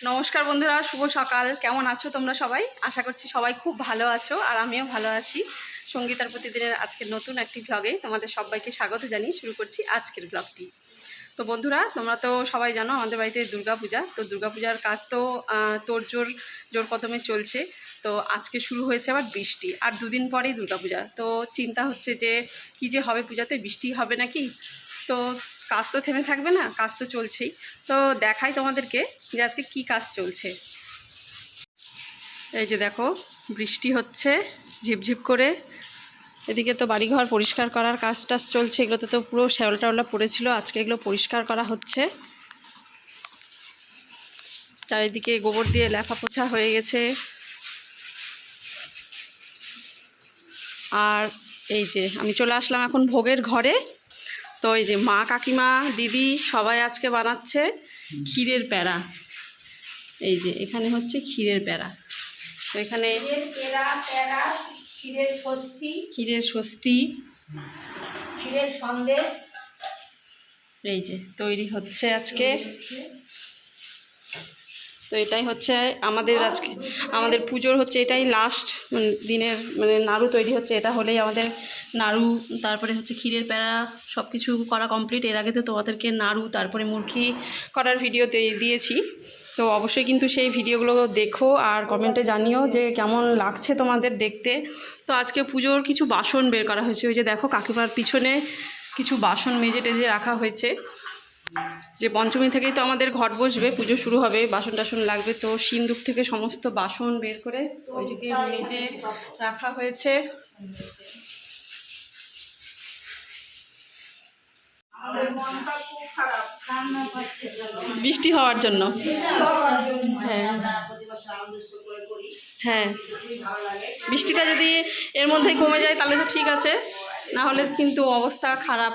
নমস্কার বন্ধুরা শুভ সকাল। কেমন আছো তোমরা সবাই? আশা করছি সবাই খুব ভালো আছো আর আমিও ভালো আছি। সঙ্গীতার প্রতিদিনের আজকের নতুন একটি ভ্লগে তোমাদের সবাইকে স্বাগত জানিয়ে শুরু করছি আজকের ব্লগটি তো বন্ধুরা তোমরা তো সবাই জানো আমাদের বাড়িতে দুর্গাপূজা। তো দুর্গাপূজার কাজ তো আহ, তোড় জোর জোর কদমে চলছে। তো আজকে শুরু হয়েছে আবার বৃষ্টি আর দুদিন পরেই দুর্গাপূজা। তো চিন্তা হচ্ছে যে কী যে হবে পূজাতে? বৃষ্টি হবে নাকি? তো কাজ তো থেমে থাকবে না, কাজ তো চলছেই। তো দেখাই তোমাদেরকে যে আজকে কি কাজ চলছে। এই যে দেখো, বৃষ্টি হচ্ছে, ঝিপঝিপ করে। এদিকে তো বাড়িঘর পরিষ্কার করার কাজ টাজ চলছে, এগুলোতে তো পুরো শ্যাওলা টাওলা পড়েছিল, আজকে এগুলো পরিষ্কার করা হচ্ছে। চারিদিকে গোবর দিয়ে লেফা পোছা হয়ে গেছে। আর এই যে, আমি চলে আসলাম এখন ভোগের ঘরে। তো এই যে মা কাকিমা দিদি সবাই আজকে বানাচ্ছে ক্ষীরের প্যাড়া এই যে এখানে হচ্ছে ক্ষীরের প্যাড়া তো এখানে ক্ষীরের স্বস্তি। ক্ষীরের স্বস্তি। ক্ষীরের সন্দেশ। এই যে তৈরি হচ্ছে আজকে। তো এটাই হচ্ছে আমাদের আজকে, আমাদের পুজোর হচ্ছে এটাই লাস্ট দিনের মানে নাড়ু তৈরি হচ্ছে, এটা হলেই আমাদের নাড়ু, তারপরে হচ্ছে ক্ষীরের প্যাড়া সব কিছু করা কমপ্লিট এর আগে তো তোমাদেরকে নাড়ু, তারপরে মুরগি করার ভিডিও দিয়েছি। তো অবশ্যই কিন্তু সেই ভিডিওগুলো দেখো আর কমেন্টে জানিও যে কেমন লাগছে তোমাদের দেখতে। তো আজকে পুজোর কিছু বাসন বের করা হয়েছে। ওই যে দেখো কাকিমার পিছনে কিছু বাসন মেজে টেজে রাখা হয়েছে। যে পঞ্চমী থেকেই তো আমাদের ঘট বসবে, পুজো শুরু হবে, বাসন টাসন লাগবে, তো সিন্দুক থেকে সমস্ত বাসন বের করে ওইদিকে মেজে রাখা হয়েছে। বৃষ্টি হওয়ার জন্য। হ্যাঁ হ্যাঁ। বৃষ্টিটা যদি এর মধ্যেই কমে যায়, তাহলে তো ঠিক আছে। না হলে কিন্তু অবস্থা খারাপ।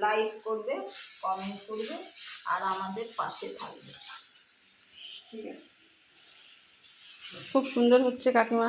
লাইক করবে কমেন্ট করবে আর আমাদের পাশে থাকবে। ঠিক আছে? খুব সুন্দর হচ্ছে কাকিমা।